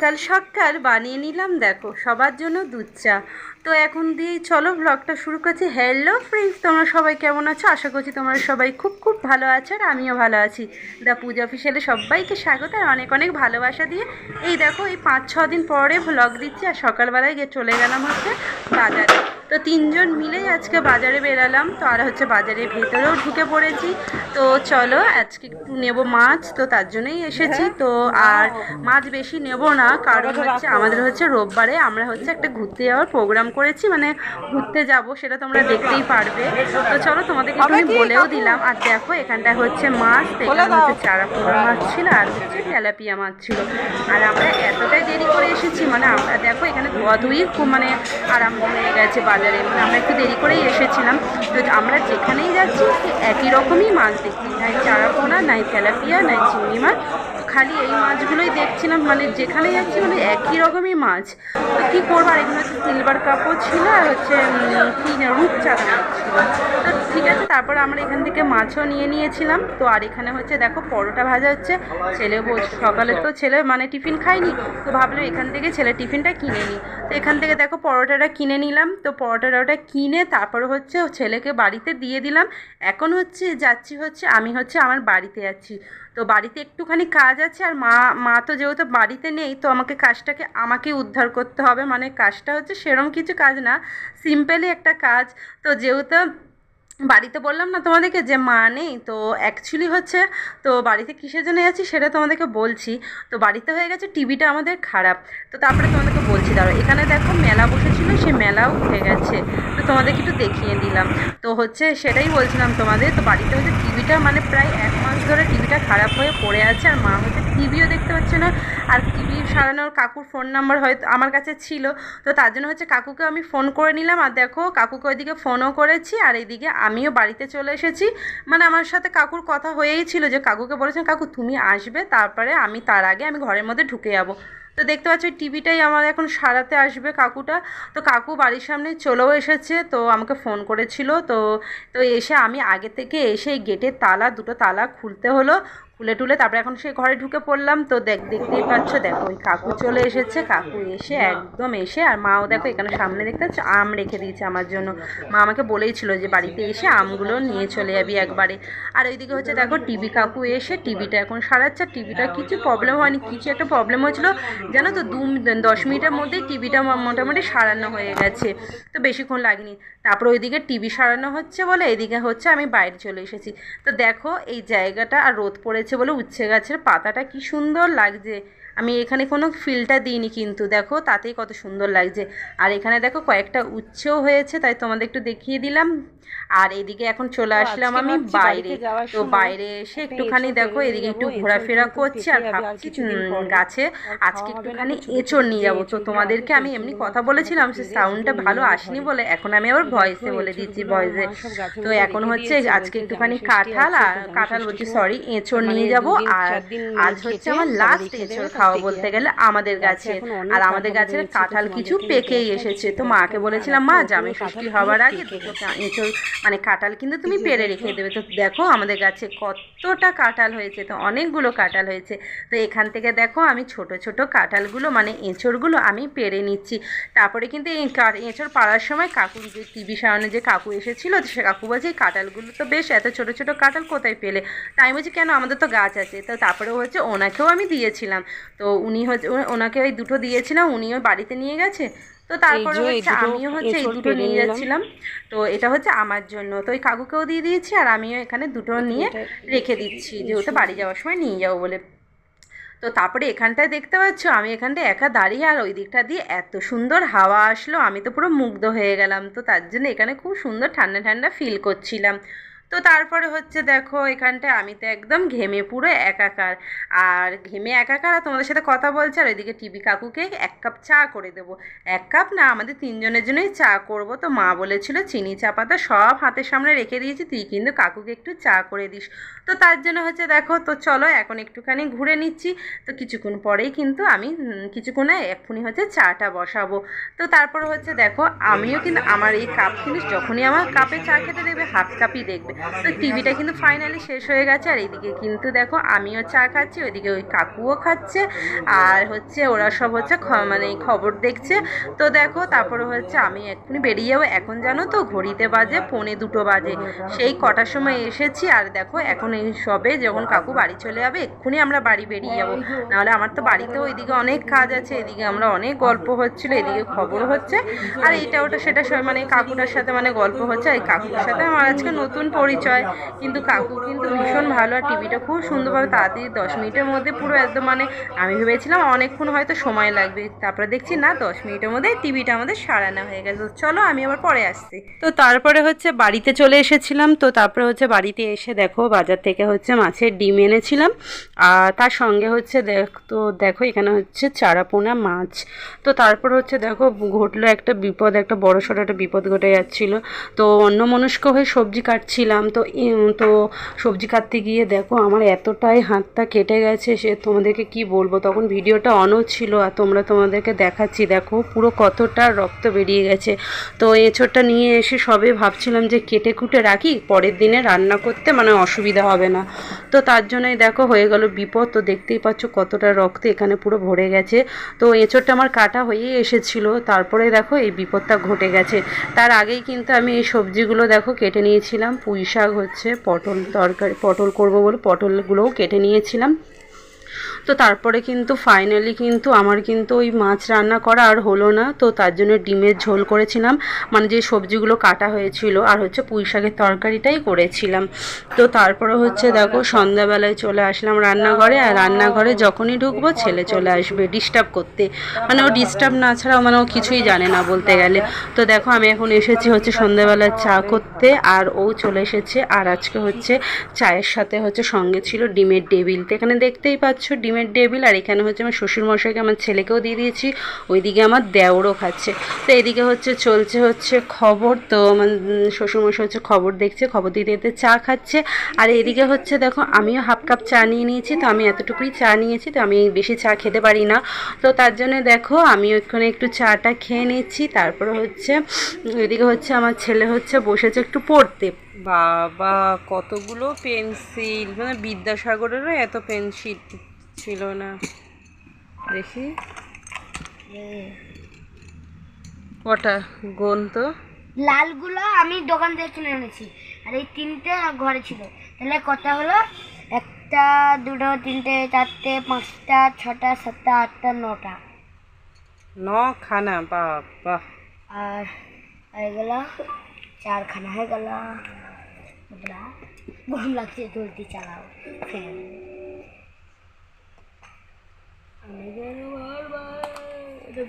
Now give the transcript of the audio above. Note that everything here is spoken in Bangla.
সকাল সকাল বানিয়ে নিলাম, দেখো, সবার জন্য দুধ চা। তো এখন দিয়ে চলো ব্লগটা শুরু করছি। হ্যালো ফ্রেন্ডস তোমরা সবাই কেমন আছো? আশা করছি তোমরা সবাই খুব খুব ভালো আছো আর আমিও ভালো আছি। দা পূজা অফিসিয়ালে সবাইকে স্বাগত আর অনেক অনেক ভালোবাসা দিয়ে। এই দেখো, এই পাঁচ, ছ দিন পরে ব্লগ দিচ্ছি আর সকালবেলায় গিয়ে চলে গেলাম হচ্ছে বাজারে। তো তিনজন মিলেই আজকে বাজারে বেরালাম। তো আর হচ্ছে বাজারের ভেতরেও ঢুকে পড়েছি। তো চলো আজকে একটু নেব মাছ তো তার জন্যই এসেছি। তো আর মাছ বেশি নেব না কারণ হচ্ছে আমাদের হচ্ছে রোববারে আমরা হচ্ছে একটা ঘুরতে যাওয়ার প্রোগ্রাম করেছি মানে ঘুরতে যাব সেটা তোমরা দেখতেই পারবে। তো চলো তোমাদেরকে আমি বলেও দিলাম। আর দেখো এখানটায় হচ্ছে মাছ তো এখানে হচ্ছে চারা পোড়া মাছ ছিল আর হচ্ছে তেলাপিয়া মাছ ছিল। আর আমরা এতটাই দেরি করে এসেছি মানে আমরা দেখো এখানে ধোয়াধুয়ি খুব মানে আরাম হয়ে গেছে বাজারে। মানে আমরা একটু দেরি করেই এসেছিলাম। তো আমরা যেখানেই যাচ্ছি একই রকমই মাছ দেখছি। নাই চারা পোনা নাই তেলাপিয়া, নাই চিংড়ি মাছ। খালি এই মাছগুলোই দেখছিলাম। মানে যেখানেই যাচ্ছি মানে একই রকমই মাছ। তো কী করব? আর এখানে হচ্ছে সিলভার কাপও ছিল, আর হচ্ছে কী রূপচাঁদা ছিল। তো ঠিক আছে, তারপর আমরা এখান থেকে মাছও নিয়ে নিয়েছিলাম। তো আর এখানে হচ্ছে দেখো পরোটা ভাজা হচ্ছে। ছেলে সকালে তো ছেলে মানে টিফিন খায়নি, তো ভাবলো এখান থেকে ছেলে টিফিনটা কিনে নিই। তো এখান থেকে দেখো পরোটাটা কিনে নিলাম। তো পরোটাটা ওটা কিনে তারপরে হচ্ছে ছেলেকে বাড়িতে দিয়ে দিলাম। এখন হচ্ছে যাচ্ছি হচ্ছে, আমি হচ্ছে আমার বাড়িতে যাচ্ছি তো বাড়িতে একটুখানি কাজ আছে আর মা মা তো যেহেতু বাড়িতে নেই, তো আমাকে কাজটাকে, আমাকে উদ্ধার করতে হবে। মানে কাজটা হচ্ছে সেরম কিছু কাজ না সিম্পলি একটা কাজ। তো যেহেতু বাড়িতে বললাম না তোমাদেরকে যে মা নেই, তো অ্যাকচুয়ালি হচ্ছে, তো বাড়িতে কিসের জন্য যাচ্ছি সেটা তোমাদেরকে বলছি। তো বাড়িতে হয়ে গেছে টিভিটা আমাদের খারাপ। তো তারপরে তোমাদেরকে বলছি দাঁড়ো এখানে দেখো মেলা বসেছিল সে মেলাও উঠে গেছে। তো তোমাদেরকে একটু দেখিয়ে দিলাম। তো হচ্ছে সেটাই বলছিলাম তোমাদের, তো বাড়িতে হচ্ছে টিভিটা মানে প্রায় এক মাস ধরে টিভিটা খারাপ হয়ে পড়ে আছে আর মা হচ্ছে টিভিও দেখতে পাচ্ছে না আর টিভি সারানোর কাকুর ফোন নাম্বার হয়তো আমার কাছে ছিল। তো তার জন্য হচ্ছে কাকুকে আমি ফোন করে নিলাম আর দেখো কাকুকে ওইদিকে ফোনও করেছি আর এইদিকে আমিও বাড়িতে চলে এসেছি। মানে আমার সাথে কাকুর কথা হয়েই ছিল যে কাকুকে বলেছেন কাকু তুমি আসবে, তারপরে আমি তার আগে আমি ঘরের মধ্যে ঢুকে যাব। তো দেখতে পাচ্ছ টিভিটাই আমার এখন সারাতে আসবে কাকুটা। তো কাকু বাড়ির সামনে চলেও এসেছে, তো আমাকে ফোন করেছিল। তো তো এসে আমি আগে থেকে এসে গেটের তালা, দুটো তালা খুলতে হলো। খুলে টুলে তারপরে এখন সেই ঘরে ঢুকে পড়লাম, তো দেখ দেখতেই পাচ্ছ, দেখো, ওই কাকু চলে এসেছে। কাকু এসে একদম এসে, আর মাও দেখো এখানে সামনে দেখতে পাচ্ছ, আম রেখে দিয়েছে আমার জন্য। মা আমাকে বলেই ছিল যে বাড়িতে এসে আমগুলো নিয়ে চলে যাবি একবারে। আর ওইদিকে হচ্ছে দেখো টিভি, কাকু এসে টিভিটা এখন সারাচ্ছে। টিভিটা কিছু প্রবলেম হয়নি, কিছু একটা প্রবলেম হয়েছিল। জানো তো, দু দশ মিনিটের মধ্যেই টিভিটা মোটামুটি সারানো হয়ে গেছে। তো বেশিক্ষণ লাগেনি। তারপর ওইদিকে টিভি সারানো হচ্ছে বলে এদিকে হচ্ছে আমি বাইরে চলে এসেছি। তো দেখো এই জায়গাটা আর রোদ পড়েছে বলে উচ্ছে গাছের পাতাটা কি সুন্দর লাগছে। আমি এখানে কোনো ফিল্টার দিইনি কিন্তু দেখো তাতেই কত সুন্দর লাগছে। আর এখানে দেখো কয়েকটা উচ্ছেও হয়েছে তাই তোমাদের একটু দেখিয়ে দিলাম। আর এদিকে এখন চলে আসলাম আমি বাইরে। তো বাইরে এসে একটুখানি দেখো এদিকে একটু ঘোরাফেরা করছি আর ভাবছি গাছে আজকে একটুখানি এঁচড় নিয়ে যাব। তো তোমাদেরকে আমি এমনি কথা বলেছিলাম সে সাউন্ডটা ভালো আসেনি বলে এখন আমি আবার ভয়েসে বলে দিচ্ছি ভয়েসে তো এখন হচ্ছে আজকে একটুখানি কাঁঠাল আর কাঁঠাল বলছি সরি এঁচড় নিয়ে যাব আর আজ হচ্ছে আমার লাস্ট এঁচড় খাওয়া বলতে গেলে আমাদের গাছে আর আমাদের গাছের কাঁঠাল কিছু পেকেই এসেছে। তো মাকে বলেছিলাম মা জামে ষষ্ঠী হওয়ার আগে দুটো এঁচড় মানে কাঁঠাল কিন্তু তুমি পেরে রেখে দেবে। তো দেখো আমাদের গাছে কতটা কাঁঠাল হয়েছে তো অনেকগুলো কাঁঠাল হয়েছে। তো এখান থেকে দেখো আমি ছোট ছোট কাঁঠালগুলো মানে এঁচড়গুলো আমি পেরে নিচ্ছি। তারপরে কিন্তু এই এঁচড় পাড়ার সময় কাকুর যে টিভি সামনে যে কাকু এসেছিল তো সে কাকু বলছে এই কাঁঠালগুলো তো বেশ এত ছোট ছোট কাঁঠাল কোথায় পেলে? তাই আমি বলছি কেন? আমাদের তো গাছ আছে। তো তারপরে হচ্ছে ওনাকেও আমি দিয়েছিলাম। তো উনি হচ্ছে ওনাকে ওই দুটো দিয়েছিলাম উনিও বাড়িতে নিয়ে গেছে। তো তারপরে হচ্ছে আমিও হচ্ছে এই দুটো নিয়ে যাচ্ছিলাম। তো এটা হচ্ছে আমার জন্য। তো ওই কাকুকেও দিয়ে দিয়েছি আর আমিও এখানে দুটো নিয়ে রেখে দিচ্ছি যেহেতু বাড়ি যাওয়ার সময় নিয়ে যাব বলে তো তারপরে এখানটায় দেখতে পাচ্ছ, আমি এখানটায় একা দাঁড়িয়ে আর ওই দিকটা দিয়ে এত সুন্দর হাওয়া আসলো, আমি তো পুরো মুগ্ধ হয়ে গেলাম। তো তার জন্য এখানে খুব সুন্দর ঠান্ডা ঠান্ডা ফিল করছিলাম। তো তারপরে হচ্ছে দেখো, এখানটায় আমি তো একদম ঘেমে পুরো একাকার। আর ঘেমে একাকার, আর তোমাদের সাথে কথা বলছে, আর ওইদিকে টিভি কাকুকে এক কাপ চা করে দেবো। এক কাপ না, আমাদের তিনজনের জন্যই চা করব। তো মা বলেছিল, চিনি, চা, পাতা সব হাতের সামনে রেখে দিয়েছি, তুই কিন্তু কাকুকে একটু চা করে দিস। তো তার জন্য হচ্ছে দেখো, তো চলো এখন একটুখানি ঘুরে নিচ্ছি। তো কিছুক্ষণ পরেই কিন্তু আমি কিছুক্ষণে এক্ষুনি হচ্ছে চাটা বসাবো। তো তারপর হচ্ছে দেখো, আমিও কিন্তু আমার এই কাপ কিন্তু যখনই আমার কাপে চা খেতে দেখবে হাফ কাপই দেখবে। তো টিভিটা কিন্তু ফাইনালি শেষ হয়ে গেছে, আর এইদিকে কিন্তু দেখো আমিও চা খাচ্ছি, ওইদিকে ওই কাকুও খাচ্ছে, আর হচ্ছে ওরা সব হচ্ছে মানে খবর দেখছে। তো দেখো তারপরে হচ্ছে আমি এক্ষুনি বেরিয়ে যাব, এখন জানো তো ঘড়িতে বাজে পৌনে দুটো বাজে। সেই কটার সময় এসেছি, আর দেখো এখন এই সবে যখন কাকু বাড়ি চলে যাবে, এক্ষুনি আমরা বাড়ি বেরিয়ে যাব। নাহলে আমার তো বাড়িতেও ওইদিকে অনেক কাজ আছে এদিকে আমরা অনেক গল্প হচ্ছিল এদিকে খবর হচ্ছে। আর এইটা ওটা সেটা মানে কাকুটার সাথে মানে গল্প হচ্ছে এই কাকুর সাথে আমার আজকে নতুন পরিচয়, কিন্তু কাকু কিন্তু ভীষণ ভালো আর টিভিটা খুব সুন্দরভাবে তাড়াতাড়ি দশ মিনিটের মধ্যে পুরো একদম মানে আমি ভেবেছিলাম অনেকক্ষণ হয়তো সময় লাগবে, তারপরে দেখছি না দশ মিনিটের মধ্যে টিভিটা আমাদের সারানো হয়ে গেছে। চলো আমি আবার পরে আসছি। তো তারপরে হচ্ছে বাড়িতে চলে এসেছিলাম, তো তারপরে হচ্ছে বাড়িতে এসে দেখো বাজার থেকে হচ্ছে মাছের ডিম এনেছিলাম, আর তার সঙ্গে হচ্ছে দেখ, তো দেখো এখানে হচ্ছে চারাপোনা মাছ। তো তারপর হচ্ছে দেখো ঘটলো একটা বিপদ, একটা বড় সড়ো একটা বিপদ ঘটে যাচ্ছিল। তো অন্য মনস্ক হয়ে সবজি কাটছিলাম তো তো সবজি কাটতে গিয়ে দেখো আমার এতটাই হাতটা কেটে গেছে, সে তোমাদেরকে কি বলব? তখন ভিডিওটা অনও ছিল আর তোমরা তোমাদেরকে দেখাচ্ছি, দেখো পুরো কতটা রক্ত বেরিয়ে গেছে। তো এঁচোড়টা নিয়ে এসে সবে ভাবছিলাম যে কেটে কুটে রাখি, পরের দিনে রান্না করতে মানে অসুবিধা হবে না। তো তার জন্যই দেখো হয়ে গেল বিপদ, তো দেখতেই পাচ্ছ কতটা রক্ত এখানে পুরো ভরে গেছে। তো এঁচোড়টা আমার কাটা হয়েই এসেছিল, তারপরে দেখো এই বিপদটা ঘটে গেছে। তার আগেই কিন্তু আমি এই সবজিগুলো দেখো কেটে নিয়েছিলাম, পুঁই শাক হচ্ছে পটল তরকারি পটল করব বলে পটলগুলোও কেটে নিয়েছিলাম। তো তারপরে কিন্তু ফাইনালি কিন্তু আমার কিন্তু ওই মাছ রান্না করা আর হলো না। তো তার জন্য ডিমের ঝোল করেছিলাম। মানে যে সবজিগুলো কাটা হয়েছিল আর হচ্ছে পুঁই শাকের তরকারিটাই করেছিলাম। তো তারপরে হচ্ছে দেখো সন্ধ্যাবেলায় চলে আসলাম রান্নাঘরে। আর রান্নাঘরে যখনই ঢুকবো ছেলে চলে আসবে ডিস্টার্ব করতে। মানে ও ডিস্টার্ব না ছাড়াও মানে ও কিছুই জানে না বলতে গেলে। তো দেখো আমি এখন এসেছি হচ্ছে সন্ধ্যাবেলায় চা করতে। আর ও চলে এসেছে। আর আজকে হচ্ছে চায়ের সাথে হচ্ছে সঙ্গে ছিল ডিমের টেবিল তো এখানে দেখতেই পাচ্ছ ডিমের টেবিল আর এখানে হচ্ছে আমার শ্বশুরমশাইকে আমার ছেলেকেও দিয়ে দিয়েছি, ওইদিকে আমার দেওরও খাচ্ছে। তো এদিকে হচ্ছে চলছে হচ্ছে খবর, তো আমার শ্বশুরমশাই হচ্ছে খবর দেখছে, খবর দিতে দিতে চা খাচ্ছে। আর এদিকে হচ্ছে দেখো, আমিও হাফ কাপ চা নিয়ে নিয়েছি, তো আমি এতটুকুই চা নিয়েছি, তো আমি বেশি চা খেতে পারি না। তো তার জন্য দেখো আমি ওইখানে একটু চাটা খেয়ে নিচ্ছি, তারপরে হচ্ছে, এদিকে হচ্ছে আমার ছেলে হচ্ছে বসেছে একটু পড়তে। বাবা, কতগুলো পেন্সিল মানে বিদ্যাসাগরেরও এত পেন্সিল। ছিল না। দেখি। কটা গোন তো? লালগুলো আমি দোকান থেকে কিনে এনেছি। আর এই তিনটে ঘরে ছিল। তাহলে কটা হলো? একটা দুটো তিনটে চারটে পাঁচটা ছটা সাতটা আটটা নটা। ন খানা বাবা আর হয়ে গেল চারখানা হয়ে গেল। গরম লাগছে চলতি চালাও। ফ্যান এটা